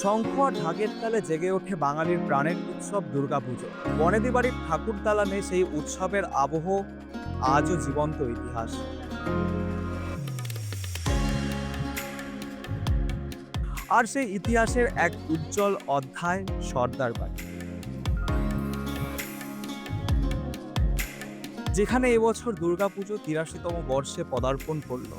শঙ্খ ঢাকের তালে জেগে ওঠে বাঙালির প্রাণের উৎসব দুর্গাপুজো। বনেদি বাড়ির ঠাকুর দালানে সেই উৎসবের আবহ আজও জীবন্ত ইতিহাস। আর সেই ইতিহাসের এক উজ্জ্বল অধ্যায় সর্দার বাড়ি। যেখানে এবছর দুর্গাপুজো তিরাশিতম বর্ষে পদার্পণ করল।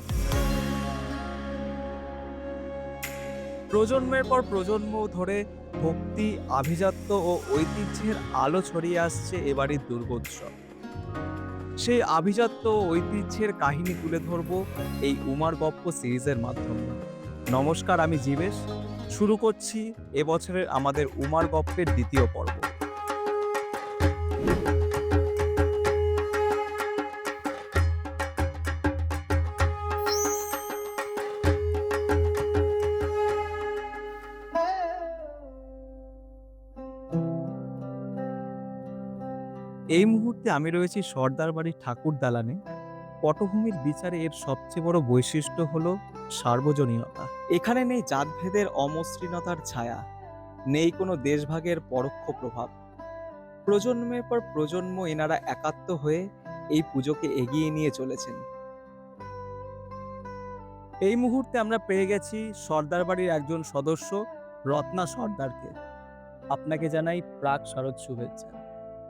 প্রজন্মের পর প্রজন্ম ধরে ভক্তি, আভিজাত্য ও ঐতিহ্যের আলো ছড়িয়ে আসছে এবারের দুর্গোৎসব। সেই আভিজাত্য ও ঐতিহ্যের কাহিনী তুলে ধরব এই উমার গপ্প সিরিজের মাধ্যমে। নমস্কার, আমি জীবেশ। শুরু করছি এবছরের আমাদের উমার গপ্পের দ্বিতীয় পর্ব। মুহূর্তে আমি রয়েছি সর্দার বাড়ির ঠাকুর দালানে। পটভূমির বিচারে এর সবচেয়ে বড় বৈশিষ্ট্য হল সার্বজনীনতা। এখানে নেই জাতভেদের অমসৃণতার ছায়া, নেই কোনো দেশভাগের পরোক্ষ প্রভাব। প্রজন্মের পর প্রজন্ম এনারা একাত্ম হয়ে এই পুজোকে এগিয়ে নিয়ে চলেছেন। এই মুহূর্তে আমরা পেয়ে গেছি সর্দার বাড়ির একজন সদস্য রত্না সর্দারকে। আপনাকে জানাই প্রাক শারদ শুভেচ্ছা।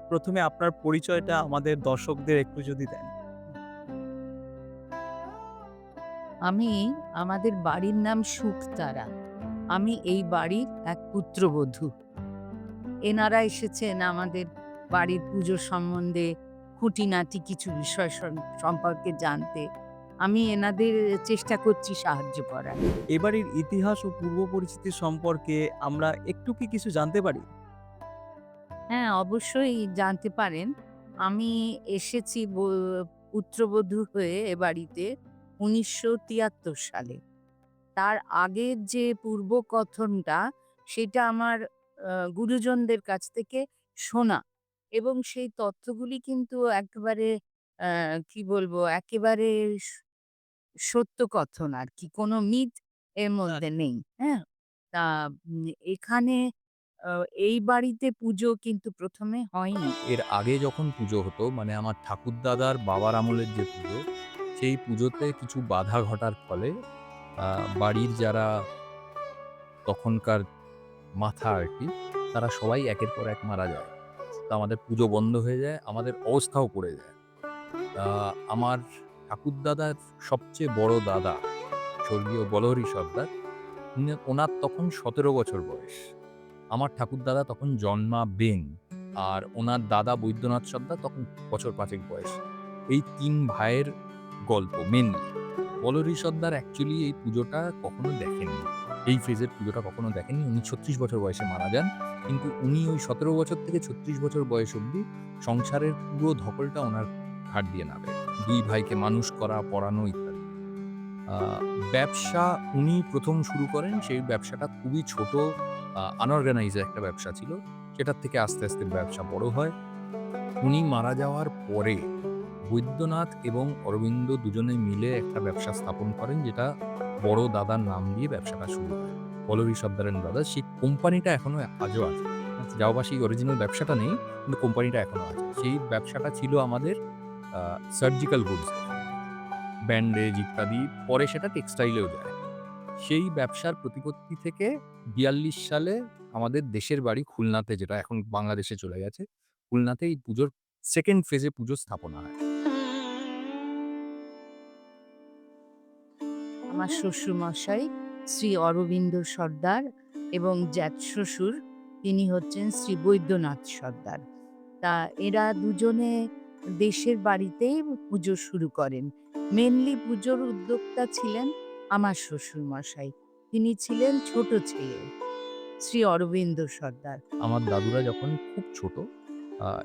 প্রথমে আপনার পরিচয়টা আমাদের দর্শকদের একটু যদি দেন। আমি আমাদের বাড়ির নাম সুখতারা। আমি এই বাড়ির এক পুত্রবধূ। এনারা এসেছেন আমাদের বাড়ির পুজো সম্বন্ধে খুঁটিনাটি কিছু বিষয় সম্পর্কে জানতে। আমি এনাদের চেষ্টা করছি সাহায্য করার। এবারের ইতিহাস ও পূর্ব পরিচিতি সম্পর্কে আমরা একটু কি কিছু জানতে পারি? হ্যাঁ অবশ্যই জানতে পারেন। আমি এসেছি ব- পুত্রবধূ হয়ে এ বাড়িতে উনিশশো তিয়াত্তর সালে। তার আগের যে পূর্বকথনটা সেটা আমার গুরুজনদের কাছ থেকে শোনা এবং সেই তথ্যগুলি কিন্তু একেবারে কি বলব একেবারে স- সত্য কথন আর কি। কোনো মিথ এর মধ্যে নেই হ্যাঁ? তা উম, এখানে এই বাড়িতে পুজো কিন্তু প্রথমে হয়নি। এর আগে যখন পুজো হতো মানে আমার ঠাকুরদাদার বাবার আমলের যে পুজো সেই পুজোতে কিছু বাধা ঘটার ফলে বাড়ির যারা তখনকার মাথা আর কি তারা সবাই একের পর এক মারা যায়। তো আমাদের পুজো বন্ধ হয়ে যায় আমাদের অবস্থাও পড়ে যায়। তা আমার ঠাকুরদাদার সবচেয়ে বড় দাদা স্বর্গীয় বলহরি সর্দার ওনার তখন সতেরো বছর বয়স। আমার ঠাকুরদাদা তখন জন্মাবেন আর ওনার দাদা বৈদ্যনাথ সর্দার তখন বছর পাঁচেক বয়স। এই তিন ভাইয়ের গল্প মেনলি বলহরি সর্দার অ্যাকচুয়ালি এই পুজোটা কখনো দেখেননি। এই ফ্রেজের পুজোটা কখনো দেখেননি। উনি ছত্রিশ বছর বয়সে মারা যান। কিন্তু উনি ওই সতেরো বছর থেকে ছত্রিশ বছর বয়স অবধি সংসারের পুরো ধকলটা ওনার ঘাট দিয়ে নামে। দুই ভাইকে মানুষ করা, পড়ানো ইত্যাদি। ব্যবসা উনি প্রথম শুরু করেন। সেই ব্যবসাটা খুবই ছোট আনঅর্গানাইজ একটা ব্যবসা ছিল সেটার থেকে আস্তে আস্তে ব্যবসা বড় হয়। উনি মারা যাওয়ার পরে বৈদ্যনাথ এবং অরবিন্দ দুজনে মিলে একটা ব্যবসা স্থাপন করেন, যেটা বড় দাদার নাম দিয়ে ব্যবসাটা শুরু হয়। পলরি সর্দারেন দাদা, সেই কোম্পানিটা এখনও আজও আছে। যাওবা সেই অরিজিনাল ব্যবসাটা নেই, কিন্তু কোম্পানিটা এখনও আছে। সেই ব্যবসাটা ছিল আমাদের সার্জিক্যাল গুডস ব্যান্ডেজ ইত্যাদি, পরে সেটা টেক্সটাইলেও যায়। সেই ব্যবসার প্রতিপত্তি থেকে বিয়াল্লিশ সালে আমাদের দেশের বাড়ি খুলনাতে, যেটা এখন বাংলাদেশে চলে গেছে খুলনাতে এই পুজোর সেকেন্ড ফেজে পুজো স্থাপনা হয়। আমার শ্বশুর মশাই শ্রী অরবিন্দ সর্দার এবং জ্যাঠ শ্বশুর, তিনি হচ্ছেন শ্রী বৈদ্যনাথ সর্দার। তা এরা দুজনে দেশের বাড়িতেই পুজো শুরু করেন। মেনলি পুজোর উদ্যোক্তা ছিলেন আমার শ্বশুর মশাই তিনি ছিলেন ছোট ছেলে শ্রী অরবিন্দ সর্দার। আমার দাদুরা যখন খুব ছোট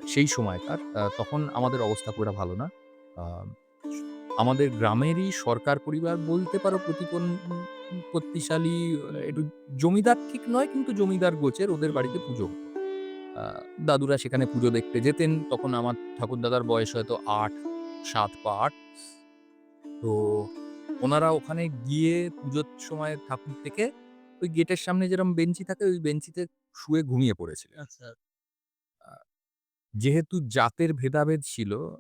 সেই সময়কার তখন আমাদের অবস্থা একটা ভালো না। আমাদের গ্রামেরই সরকার পরিবার বলতে পারো প্রতিপত্তিশালী আহ, একটু জমিদার ঠিক নয় কিন্তু জমিদার গোছের ওদের বাড়িতে পুজো দাদুরা সেখানে পুজো দেখতে যেতেন তখন আমার ঠাকুরদাদার বয়স হয়তো আট সাত বা আট। তো ওনারা ওখানে গিয়ে পুজোর সময় ঠাকুর থেকে ওই গেটের সামনে যেরকম বেঞ্চি থাকে ওই বেঞ্চিতে শুয়ে ঘুমিয়ে পড়েছিলেন। আচ্ছা যেহেতু জাতের ভেদাভেদ ছিল,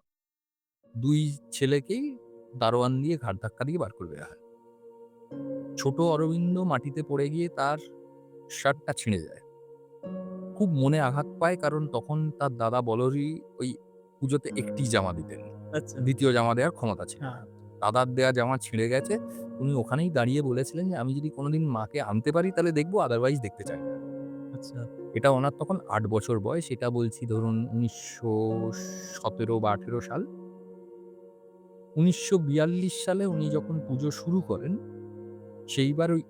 দুই ছেলেকেই দারোয়ান দিয়ে ঘাট ধাক্কা দিয়ে বার করে দেওয়া হয়। ছোট অরবিন্দ মাটিতে পড়ে গিয়ে তার শার্টটা ছিঁড়ে যায়। খুব মনে আঘাত পায় কারণ তখন তার দাদা বলহরি ওই পুজোতে একটি জামা দিতেন। আচ্ছা দ্বিতীয় জামা দেওয়ার ক্ষমতা ছিল। দাদার দেয়া জামা ছিঁড়ে গেছে। উনি ওখানেই দাঁড়িয়ে বলেছিলেন যে, "আমি যদি কোনোদিন মাকে আনতে পারি তাহলে দেখব আদারওয়াইজ দেখতে চাই না।" আচ্ছা এটা ওনার তখন আট বছর বয়স। এটা বলছি ধরুন ১৯১৭ বা ১৮ সাল। ১৯৪২ সালে উনি যখন পুজো শুরু করেন, সেইবার ওই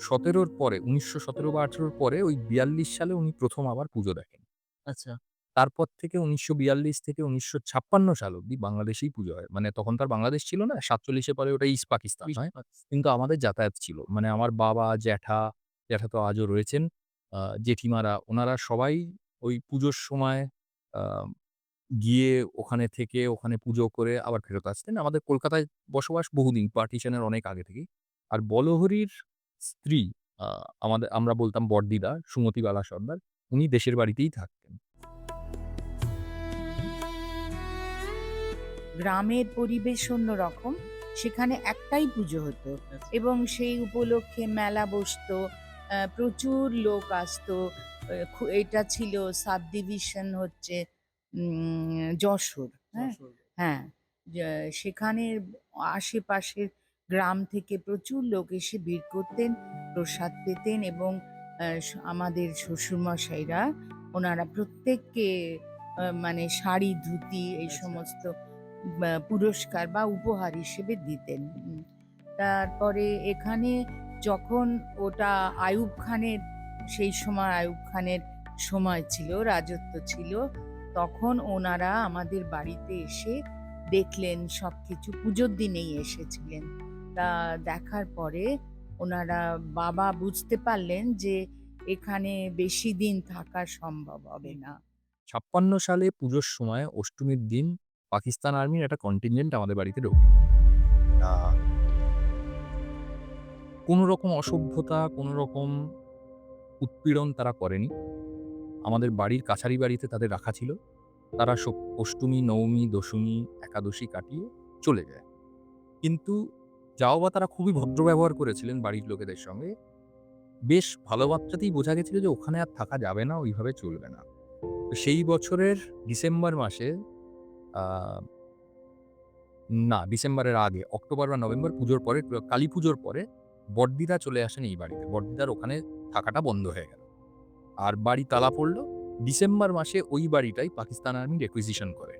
সতেরোর পরে উনিশশো সতেরো বা আঠেরোর পরে ওই ৪২ সালে উনি প্রথম আবার পুজো দেখেন। আচ্ছা তারপর থেকে ১৯৪২ থেকে ১৯৫৬ সাল অব্দি বাংলাদেশেই পুজো হয়। মানে তখন তো আর বাংলাদেশ ছিল না। ৪৭ এর পরে ওটা ইস্ট পাকিস্তান হয়। কিন্তু আমাদের যাতায়াত ছিল। মানে আমার বাবা, জ্যাঠা, জ্যাঠা তো আজও রয়েছেন, আ জেঠিমারা ওনারা সবাই ওই পুজোর সময় আ গিয়ে ওখানে থেকে ওখানে পুজো করে আবার ফেরত আসতেন। আমাদের কলকাতায় বসবাস বহুদিন পার্টিশনের অনেক আগে থেকেই। আর বলহরির স্ত্রী আ আমাদের আমরা বলতাম বড়দিদা সুমতি বালা সর্দার। উনি দেশের বাড়িতেই থাকতেন। গ্রামের পরিবেশ অন্যরকম সেখানে একটাই পুজো হতো আচ্ছা। এবং সেই উপলক্ষে মেলা বসতো প্রচুর লোক আসতো এটা ছিল সাব ডিভিশন হচ্ছে যশোর হ্যাঁ হ্যাঁ সেখানে আশেপাশের গ্রাম থেকে প্রচুর লোক এসে ভিড় করতেন প্রসাদ পেতেন এবং আমাদের শ্বশুরমশাইরা ওনারা প্রত্যেককে মানে শাড়ি ধুতি এই আচ্ছা। সমস্ত পুরস্কার বা উপহার হিসেবে দিতেন। তারপরে এখানে যখন ওটা আয়ুব খানের, সেই সময় আয়ুব খানের সময় ছিল, রাজত্ব ছিল, তখন ওনারা আমাদের বাড়িতে এসে দেখলেন সব কিছু পুজোর দিনেই এসেছিলেন। তা দেখার পরে ওনারা বাবা বুঝতে পারলেন যে এখানে বেশি দিন থাকা সম্ভব হবে না। ৫৬ সালে পুজোর সময় অষ্টমীর দিন পাকিস্তান আর্মির একটা কন্টিনজেন্ট আমাদের বাড়িতে ঢোকে। কোনো রকম অসভ্যতা, কোনো রকম উৎপীড়ন তারা করেনি। আমাদের বাড়ির কাছারি বাড়িতে তাদের রাখা ছিল। তারা অষ্টমী, নবমী, দশমী, একাদশী কাটিয়ে চলে যায়। কিন্তু যাও বা তারা খুবই ভদ্র ব্যবহার করেছিলেন বাড়ির লোকেদের সঙ্গে। বেশ ভালো মাত্রাতেই বোঝা গেছিল যে ওখানে আর থাকা যাবে না, ওইভাবে চলবে না। তো সেই বছরের ডিসেম্বর মাসে না ডিসেম্বরের আগে অক্টোবর বা নভেম্বর পুজোর পরে কালী পুজোর পরে বড়দিদা চলে আসেন এই বাড়িতে। বড়দিদার ওখানে থাকাটা বন্ধ হয়ে গেল। আর বাড়ি তালা পড়ল। ডিসেম্বর মাসে ওই বাড়িটাই পাকিস্তান আর্মি রেকুইজিশন করে।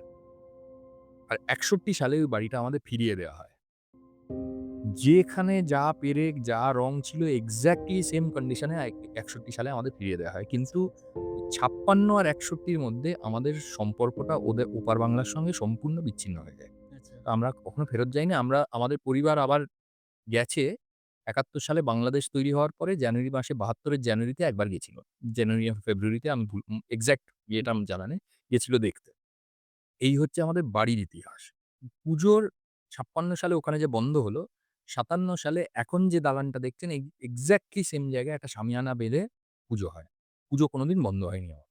আর ৬১ সালে ওই বাড়িটা আমাদের ফিরিয়ে দেওয়া হয়। যেখানে যা পেরেক, যা রং ছিল এক্স্যাক্টলি সেম কন্ডিশনে এক ৬১ সালে আমাদের ফিরিয়ে দেওয়া হয়। কিন্তু ৫৬ আর একষট্টির মধ্যে আমাদের সম্পর্কটা ওদের ওপার বাংলার সঙ্গে সম্পূর্ণ বিচ্ছিন্ন হয়ে যায়। আচ্ছা আমরা কখনো ফেরত যাইনি। আমরা আমাদের পরিবার আবার গেছে ৭১ সালে বাংলাদেশ তৈরি হওয়ার পরে জানুয়ারি মাসে বাহাত্তরের জানুয়ারিতে একবার গেছিল। জানুয়ারি ফেব্রুয়ারিতে আমি উম ইয়েটা আমার জানা নেই। গেছিল দেখতে। এই হচ্ছে আমাদের বাড়ির ইতিহাস। পুজোর ৫৬ সালে ওখানে যে বন্ধ হলো, ৫৭ সালে এখন যে দালানটা দেখছেন এই এক্সাক্টলি সেম জায়গায় একটা শামিয়ানা বেঁধে পুজো হয়। পুজো কোনোদিন বন্ধ হয়নি আমার।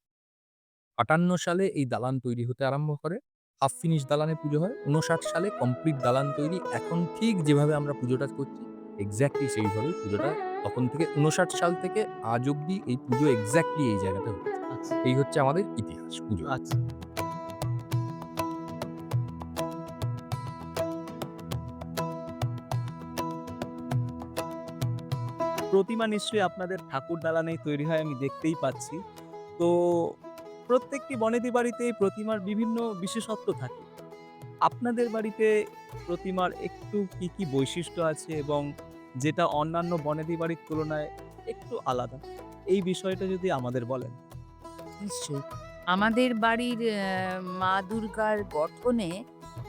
৫৮ সালে এই দালান তৈরি হতে আরম্ভ করে। হাফ ফিনিশ দালানে পুজো হয়। ৫৯ সালে কমপ্লিট দালান তৈরি। এখন ঠিক যেভাবে আমরা পুজোটা করছি এক্স্যাক্টলি সেইভাবে পুজোটা তখন থেকে ৫৯ সাল থেকে আজ অব্দি এই পুজো এক্স্যাক্টলি এই জায়গাতে হচ্ছে। আচ্ছা এই হচ্ছে আমাদের ইতিহাস পুজো। আচ্ছা প্রতিমা নিশ্চয়ই আপনাদের ঠাকুর দালানেই তৈরি হয় আমি দেখতেই পাচ্ছি। তো প্রত্যেকটি বনেদি বাড়িতে প্রতিমার বিভিন্ন বিশেষত্ব থাকে। আপনাদের বাড়িতে প্রতিমার একটু কি, কি বৈশিষ্ট্য আছে এবং যেটা অন্যান্য বনেদি বাড়ির তুলনায় একটু আলাদা? এই বিষয়টা যদি আমাদের বলেন। নিশ্চয়ই আমাদের বাড়ির মা দুর্গার গঠনে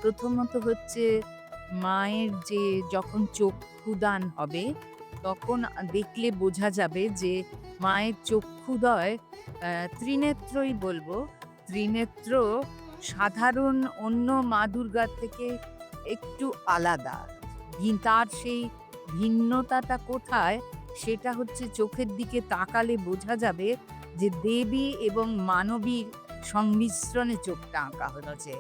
প্রথমত হচ্ছে মায়ের যে যখন চক্ষুদান হবে তখন দেখলে বোঝা যাবে যে মায়ের চক্ষুদয় ত্রিনেত্রই বলব। ত্রিনেত্র সাধারণ অন্য মা দুর্গার থেকে একটু আলাদা। তার সেই ভিন্নতাটা কোথায় সেটা হচ্ছে চোখের দিকে তাকালে বোঝা যাবে যে দেবী এবং মানবীর সংমিশ্রণে চোখটা আঁকা হয়েছে।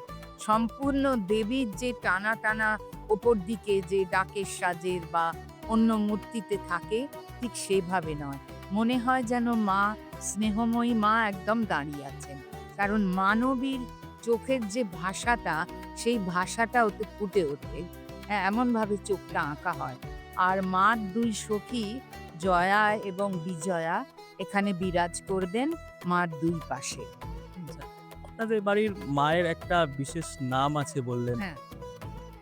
সম্পূর্ণ দেবীর যে টানা টানা ওপর দিকে যে ডাকের সাজের বা অন্য মূর্তিতে থাকে ঠিক সেভাবে নয়। মনে হয় যেন মা স্নেহময়ী মা একদম দাঁড়িয়ে আছেন। কারণ মানবীর চোখের যে ভাষাটা সেই ভাষাটা ওতে ফুটে ওঠে। হ্যাঁ এমনভাবে চোখটা আঁকা হয়। আর মার দুই সখী জয়া এবং বিজয়া এখানে বিরাজ করবেন মার দুই পাশে। আপনাদের বাড়ির মায়ের একটা বিশেষ নাম আছে বললেন। হ্যাঁ।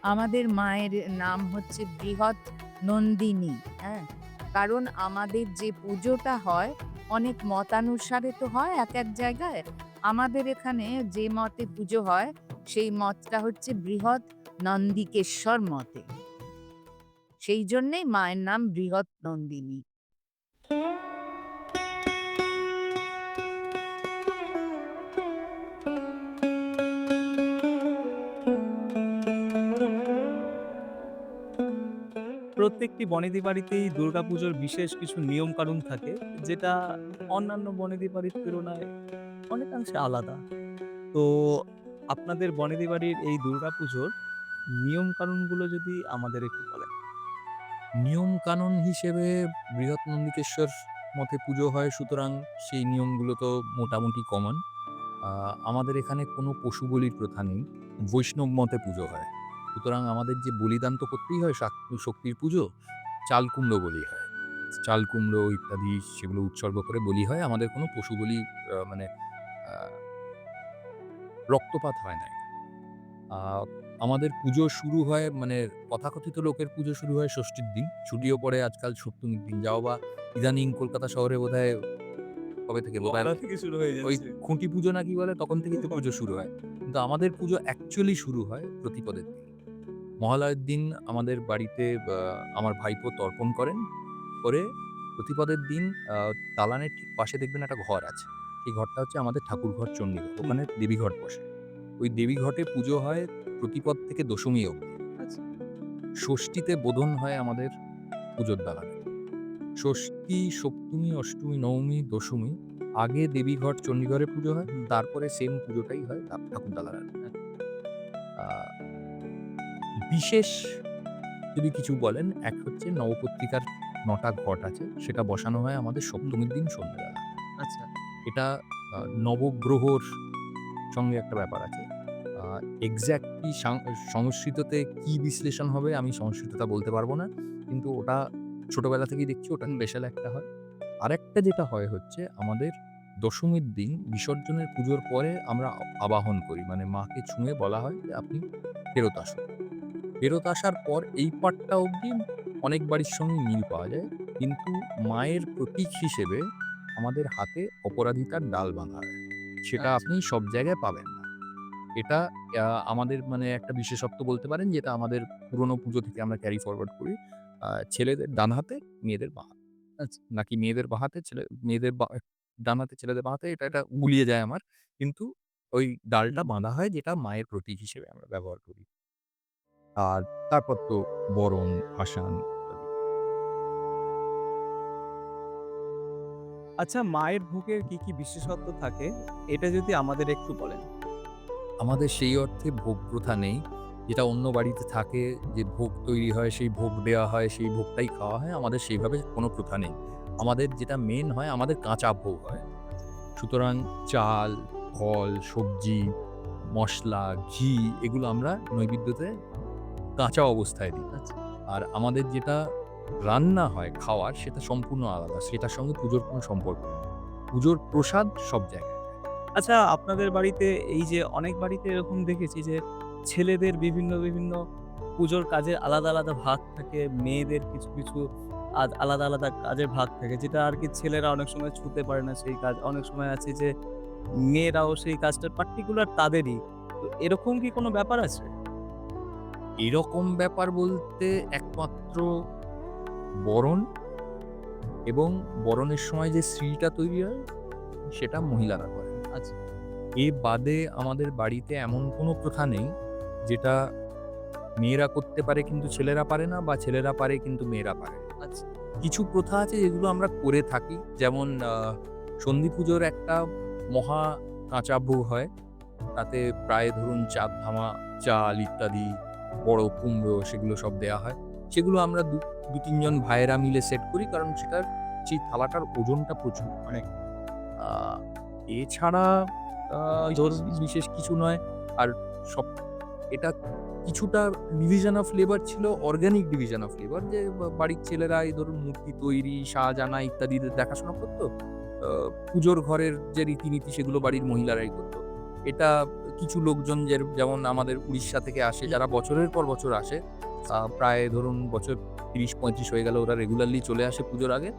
আমাদের মায়ের নাম হচ্ছে বৃহৎ নন্দিনী হ্যাঁ? কারণ আমাদের যে পুজোটা হয়, অনেক মতানুসারে তো হয় এক এক জায়গায়। আমাদের এখানে যে মতে পুজো হয়, সেই মতটা হচ্ছে বৃহৎ নন্দিকেশ্বর মতে। সেই জন্যেই মায়ের নাম বৃহৎ নন্দিনী। প্রত্যেকটি বনেদি বাড়িতেই দুর্গাপুজোর বিশেষ কিছু নিয়ম কানুন থাকে, যেটা অন্যান্য বনেদি বাড়ির তুলনায় অনেকাংশে আলাদা। তো আপনাদের বনেদি বাড়ির এই দুর্গাপুজোর নিয়ম কানুনগুলো যদি আমাদের একটু বলেন। নিয়ম কানুন হিসেবে বৃহৎ নন্দিকেশ্বর মতে পুজো হয়, সুতরাং সেই নিয়মগুলো তো মোটামুটি কমন আমাদের এখানে কোনো পশু বলির প্রথা নেই। বৈষ্ণব মতে পুজো হয়। সুতরাং আমাদের যে বলিদান তো করতেই হয় শাক- শক্তির পুজো চাল কুমড়ো বলি হয়। চাল কুমড়ো ইত্যাদি সেগুলো উৎসর্গ করে বলি হয় আমাদের কোনো পশু বলি মানে রক্তপাত হয় না আমাদের পুজো শুরু হয় মানে তথাকথিত লোকের পুজো শুরু হয় ষষ্ঠীর দিন। ছুটিও পড়ে আজকাল সপ্তমীর দিন। যাও বা ইদানিং কলকাতা শহরে বোধহয় কবে থেকে? শুরু হয়ে ওই খুঁটি পুজো না কি বলে তখন থেকেই তো পুজো শুরু হয়। কিন্তু আমাদের পুজো অ্যাকচুয়ালি শুরু হয় প্রতিপদের দিন। মহালয়ের দিন আমাদের বাড়িতে আমার ভাইপো তর্পণ করেন। করে প্রতিপদের দিন দালানের ঠিক পাশে দেখবেন একটা ঘর আছে। সেই ঘরটা হচ্ছে আমাদের ঠাকুর ঘর চণ্ডীঘর ওখানে দেবী ঘট বসে। ওই দেবী ঘটে পুজো হয় প্রতিপদ থেকে দশমী অবধি। আচ্ছা। ষষ্ঠীতে বোধন হয় আমাদের পুজোর দালানে। ষষ্ঠী সপ্তমী অষ্টমী নবমী দশমী আগে দেবীঘর চণ্ডীঘরে পুজো হয়। তারপরে সেম পুজোটাই হয় ঠাকুর দালানের। আহ, বিশেষ যদি কিছু বলেন এক হচ্ছে নবপত্রিকার নটা ঘট আছে সেটা বসানো হয় আমাদের সপ্তমীর দিন সন্ধ্যাবেলা। আচ্ছা। এটা নবগ্রহর সঙ্গে একটা ব্যাপার আছে। এক্স্যাক্টলি সংস্কৃততে কি বিশ্লেষণ হবে আমি সংস্কৃতটা বলতে পারব না কিন্তু ওটা ছোটবেলা থেকেই দেখছি ওটা স্পেশাল একটা হয়। আরেকটা যেটা হয় হচ্ছে আমাদের দশমীর দিন বিসর্জনের পুজোর পরে আমরা আবাহন করি। মানে মাকে ছুঁয়ে বলা হয় যে আপনি ফেরত আসুন। ফেরত আসার পর এই পার্টটা অবধি অনেক বাড়ির সঙ্গে মিল পাওয়া যায়। কিন্তু মায়ের প্রতীক হিসেবে আমাদের হাতে অপরাধিতার ডাল বাঁধা হয়। সেটা আচ্ছা। আপনি সব জায়গায় পাবেন না। এটা আমাদের মানে একটা বিশেষত্ব বলতে পারেন যেটা আমাদের পুরনো পুজো থেকে আমরা ক্যারি ফরওয়ার্ড করি। ছেলেদের ডান হাতে মেয়েদের বাঁ হাতে। আচ্ছা, নাকি মেয়েদের বাঁ হাতে ছেলে মেয়েদের বা- ডান হাতে ছেলেদের বাঁ হাতে এটা এটা গুলিয়ে যায় আমার। কিন্তু ওই ডালটা বাঁধা হয় যেটা মায়ের প্রতীক হিসেবে আমরা ব্যবহার করি। আর তারপর তো বরণ ভাসান আচ্ছা মায়ের ভোগের কি কি বিশেষত্ব থাকে? এটা যদি আমাদের একটু বলেন। আমাদের সেই অর্থে ভোগ প্রথা নেই। যেটা অন্য বাড়িতে থাকে যে ভোগ তৈরি হয় সেই ভোগ দেওয়া হয় সেই ভোগটাই খাওয়া হয় আমাদের সেইভাবে কোনো প্রথা নেই। আমাদের যেটা মেন হয় আমাদের কাঁচা ভোগ হয়। সুতরাং চাল ফল সবজি মশলা ঘি এগুলো আমরা নৈবেদ্যতে কাঁচা অবস্থায় দিই। আচ্ছা। আর আমাদের যেটা রান্না হয় খাওয়ার সেটা সম্পূর্ণ আলাদা। সেটার সঙ্গে পুজোর কোনো সম্পর্ক নেই। পুজোর প্রসাদ সব জায়গায় আচ্ছা আপনাদের বাড়িতে এই যে অনেক বাড়িতে এরকম দেখেছি যে ছেলেদের বিভিন্ন বিভিন্ন পুজোর কাজে আলাদা আলাদা ভাগ থাকে মেয়েদের কিছু কিছু আলাদা আলাদা কাজের ভাগ থাকে যেটা আর কি ছেলেরা অনেক সময় ছুতে পারে না সেই কাজ। অনেক সময় আছে যে মেয়েরাও সেই কাজটা পার্টিকুলার তাদেরই। তো এরকম কি কোনো ব্যাপার আছে? এরকম ব্যাপার বলতে একমাত্র বরণ এবং বরণের সময় যে শ্রীটা তৈরি হয় সেটা মহিলারা করে আচ্ছা। এ বাদে আমাদের বাড়িতে এমন কোনো প্রথা নেই যেটা মেয়েরা করতে পারে কিন্তু ছেলেরা পারে না বা ছেলেরা পারে কিন্তু মেয়েরা পারে। আচ্ছা। কিছু প্রথা আছে যেগুলো আমরা করে থাকি যেমন সন্ধি পুজোর একটা মহা কাঁচা ভোগ হয় তাতে প্রায় ধরুন চাঁদ ধামা চাল ইত্যাদি বড় কুমড়ো সেগুলো সব দেয়া হয়। সেগুলো আমরা দু দু তিনজন ভাইয়েরা মিলে সেট করি কারণ সেটার সেই থালাটার ওজনটা প্রচুর। অনেক এছাড়া বিশেষ কিছু নয়। আর সব এটা কিছুটা ডিভিশন অফ লেবার ছিল অর্গানিক ডিভিশন অফ লেবার যে বাড়ির ছেলেরা এই ধরুন মূর্তি তৈরি সাজানা ইত্যাদিদের দেখাশোনা করতো। পুজোর ঘরের যে রীতিনীতি সেগুলো বাড়ির মহিলারাই করতো। এটা কিছু লোকজন যেমন আমাদের উড়িষ্যা থেকে আসে যারা বছরের পর বছর আসে প্রায় ধরুন বছর তিরিশ পঁয়ত্রিশ হয়ে গেল ওরা রেগুলারলি চলে আসে পুজোর আগে।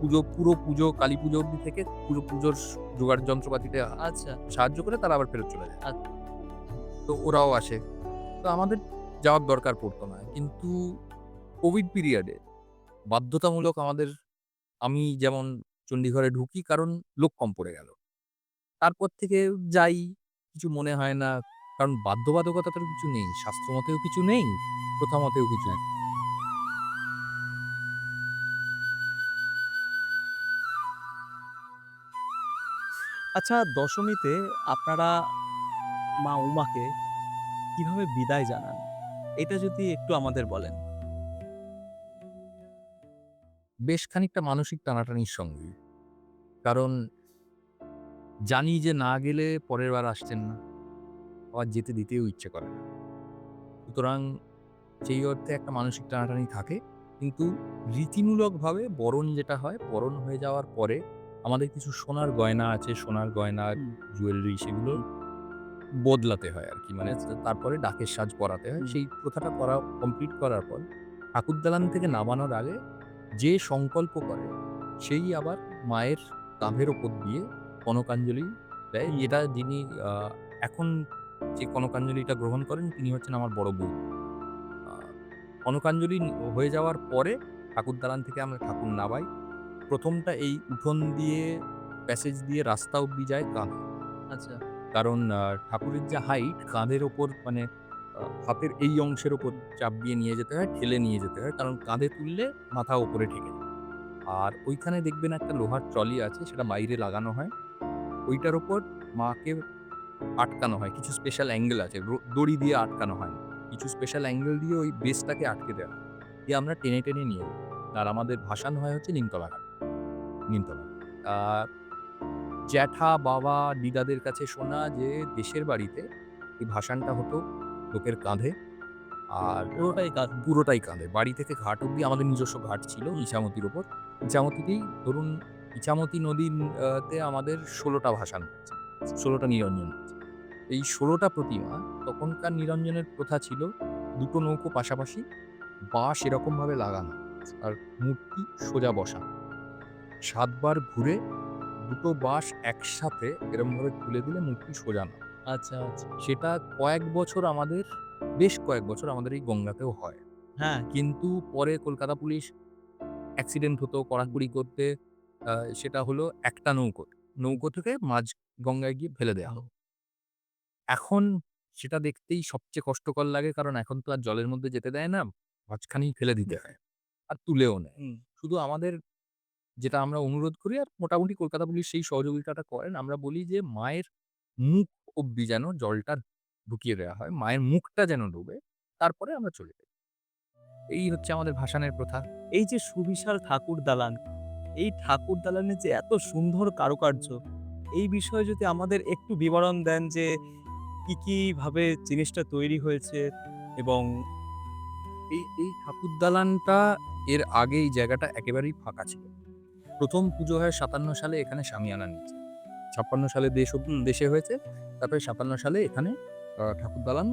পুজো পুরো পুজো কালী পুজো অবধি থেকে পুরো পুজোর জোগাড় যন্ত্রপাতিতে আচ্ছা। সাহায্য করে তারা আবার ফেরত চলে যায়। তো ওরাও আসে। তো আমাদের যাওয়ার দরকার পড়তো না। কিন্তু কোভিড পিরিয়ডে বাধ্যতামূলক আমাদের আমি যেমন চণ্ডীগড়ে ঢুকি কারণ লোক কম পড়ে গেল। তারপর থেকে যাই কিছু মনে হয় না। কারণ বাধ্যবাধকতা তো কিছু নেই, শাস্ত্র মতেও কিছু নেই, প্রথা মতেও কিছু নেই। আচ্ছা দশমীতে আপনারা মা উমাকে কীভাবে বিদায় জানান? এটা যদি একটু আমাদের বলেন। বেশ খানিকটা মানসিক টানাটানির সঙ্গে। কারণ জানি যে না গেলে পরের বার আসছেন না। আবার যেতে দিতেও ইচ্ছে করে না। সুতরাং সেই অর্থে একটা মানসিক টানাটানি থাকে। কিন্তু রীতিমূলকভাবে বরণ যেটা হয় বরণ হয়ে যাওয়ার পরে আমাদের কিছু সোনার গয়না আছে সোনার গয়না জুয়েলারি সেগুলো বদলাতে হয় আর কি মানে তারপরে ডাকের সাজ পরাতে হয়। সেই প্রথাটা করা কমপ্লিট করার পর ঠাকুর দালান থেকে নামানোর আগে যে সংকল্প করে সেই আবার মায়ের কাঁধের ওপর দিয়ে কনকাঞ্জলি দেয়। হুম। যেটা যিনি আহ, এখন যে কনকাঞ্জলিটা গ্রহণ করেন তিনি হচ্ছেন আমার বড় বউ। আহ, কনকাঞ্জলি হয়ে যাওয়ার পরে ঠাকুর দালান থেকে আমরা ঠাকুর নামাই। প্রথমটা এই উঠোন দিয়ে প্যাসেজ দিয়ে রাস্তা অব্দি যায় কাঁধে। আচ্ছা। কারণ আহ, ঠাকুরের যে হাইট কাঁধের ওপর মানে আহ, হাতের এই অংশের ওপর চাপ দিয়ে নিয়ে যেতে হয় ঠেলে নিয়ে যেতে হয়। কারণ কাঁধে তুললে মাথা ওপরে ঠেকে যায়। আর ওইখানে দেখবেন একটা লোহার ট্রলি আছে সেটা বাইরে লাগানো হয়। ওইটার ওপর মাকে আটকানো হয়। কিছু স্পেশাল অ্যাঙ্গেল আছে। দড়ি দিয়ে আটকানো হয় কিছু স্পেশাল অ্যাঙ্গেল দিয়ে ওই বেসটাকে আটকে দেওয়া হয়। দিয়ে আমরা টেনে টেনে নিয়ে আর আমাদের ভাসান হয় হচ্ছে নিমতলা ঘাট। নিমতলা। জ্যাঠা বাবা দিদাদের কাছে শোনা যে দেশের বাড়িতে এই ভাসানটা হতো লোকের কাঁধে। আর পুরোটাই কাজ পুরোটাই কাঁধে। বাড়ি থেকে ঘাট অব্দি আমাদের নিজস্ব ঘাট ছিল ইছামতির ওপর ইছামতিতেই ধরুন ইছামতি নদীতে আমাদের ষোলোটা ভাসান হয়েছে ষোলোটা নিরঞ্জন হয়েছে এই ষোলোটা প্রতিমা তখনকার নিরঞ্জনের প্রথা ছিল দুটো নৌকো পাশাপাশি বাঁশ এরকমভাবে লাগানো আর মূর্তি সোজা বসা। সাতবার ঘুরে দুটো বাঁশ একসাথে এরকমভাবে তুলে দিলে মূর্তি সোজা না। আচ্ছা আচ্ছা। সেটা কয়েক বছর আমাদের বেশ কয়েক বছর আমাদের এই গঙ্গাতেও হয়। হ্যাঁ। কিন্তু পরে কলকাতা পুলিশ অ্যাক্সিডেন্ট হতো কড়াকড়ি করতে আহ, সেটা হলো একটা নৌকো। নৌকো থেকে মাঝ গঙ্গায় গিয়ে ফেলে দেওয়া হলো এখন সেটা দেখতেই সবচেয়ে কষ্টকর লাগে কারণ এখন তো আর জলের মধ্যে যেতে দেয় না মাঝখানেই ফেলে দিতে হয় আর তুলেও নেয়। হুম। শুধু আমাদের যেটা আমরা অনুরোধ করি আর মোটামুটি কলকাতা পুলিশ সেই সহযোগিতাটা করেন আমরা বলি যে মায়ের মুখ অব্দি যেন জলটা ঢুকিয়ে দেওয়া হয় মায়ের মুখটা যেন ডুবে তারপরে আমরা চলে যাই। এই হচ্ছে আমাদের ভাসানের প্রথা। এই যে সুবিশাল ঠাকুর দালান এই ঠাকুর দালানের যে এত সুন্দর কারুকার্য এই বিষয়ে যদি আমাদের একটু বিবরণ দেন যে কি কি ভাবে জিনিসটা তৈরি হয়েছে এবং এই এই ঠাকুর দালানটা এর আগে এই জায়গাটা একেবারেই ফাঁকা ছিল। প্রথম পুজো হয় সাতান্ন সালে এখানে সামিয়ানা নিচে ছাপ্পান্ন সালে দেশ দেশে হয়েছে তারপরে সাতান্ন সালে এখানে ঠাকুর দালান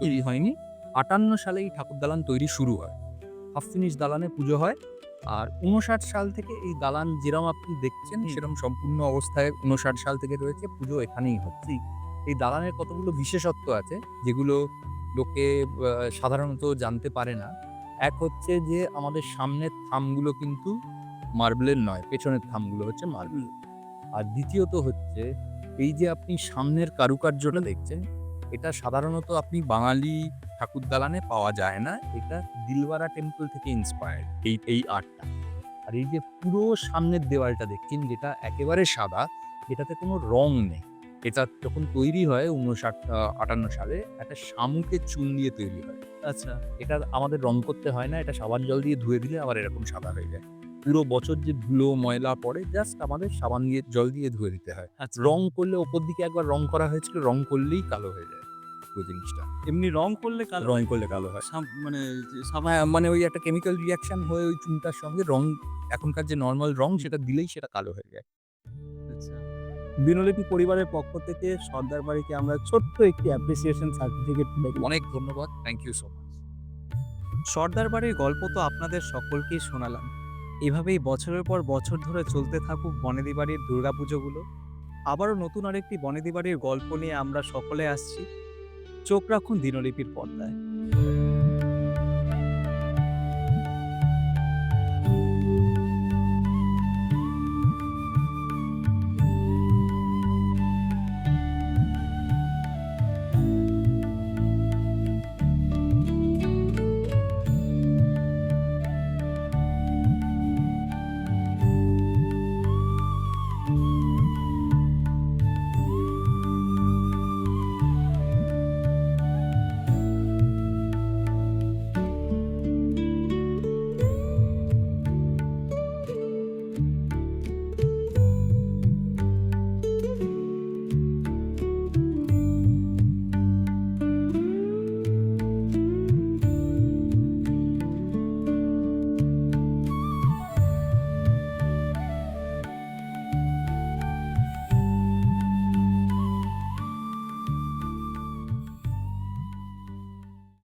তৈরি হয়নি। আটান্ন সালে এই ঠাকুর দালান তৈরি শুরু হয়। হাফ ফিনিশ দালানে পুজো হয়। আর উনষাট সাল থেকে এই দালান যেরকম আপনি দেখছেন। সেরকম সম্পূর্ণ অবস্থায় উনষাট সাল থেকে রয়েছে পুজো এখানেই হচ্ছে। এই দালানের কতগুলো বিশেষত্ব আছে যেগুলো লোকে সাধারণত জানতে পারে না। এক হচ্ছে যে আমাদের সামনের থামগুলো কিন্তু মার্বেলের নয় পেছনের থামগুলো হচ্ছে মার্বেল। আর দ্বিতীয়ত হচ্ছে এই যে আপনি সামনের কারুকার্যটা দেখছেন এটা সাধারণত আপনি বাঙালি ঠাকুর দালানে পাওয়া যায় না। এটা দিলওয়ারা টেম্পল থেকে ইন্সপায়ার্ড এই এই আর্টটা। আর এই যে পুরো সামনের দেওয়ালটা দেখছেন যেটা একেবারে সাদা এটাতে কোনো রং নেই। এটা যখন তৈরি হয় উনষাট আটান্ন সালে একটা শামুকের চুন দিয়ে তৈরি হয়। আচ্ছা। এটা আমাদের রং করতে হয় না এটা সাবান জল দিয়ে ধুয়ে দিলে আবার এরকম সাদা হয়ে যায়। পুরো বছর যে ধুলো ময়লা পড়ে জাস্ট আমাদের সাবান দিয়ে জল দিয়ে ধুয়ে দিতে হয়। আচ্ছা। রং করলে ওপর দিকে একবার রং করা হয়েছিল রং করলেই কালো হয়ে যায়। পুরো জিনিসটা। এমনি রং করলে কালো রং করলে কালো হয়। সাম- মানে মানে ওই একটা কেমিক্যাল রিয়াকশন হয়ে ওই চুনটার সঙ্গে রং এখনকার যে নর্মাল রং সেটা দিলেই সেটা কালো হয়ে যায়। আচ্ছা। দিনলিপি পরিবারের পক্ষ থেকে সর্দার বাড়িকে আমরা ছোট্ট একটি অ্যাপ্রিসিয়েশন সার্টিফিকেট অনেক ধন্যবাদ thank you so much Sardar বাড়ির গল্প তো আপনাদের সকলকেই শোনালাম। এভাবেই বছরের পর বছর ধরে চলতে থাকুক বনেদি বাড়ির দুর্গাপুজোগুলো। আবারও নতুন আরেকটি বনেদি বাড়ির গল্প নিয়ে আমরা সকলে আসছি। চোখ রাখুন দিনলিপির পর্দায়।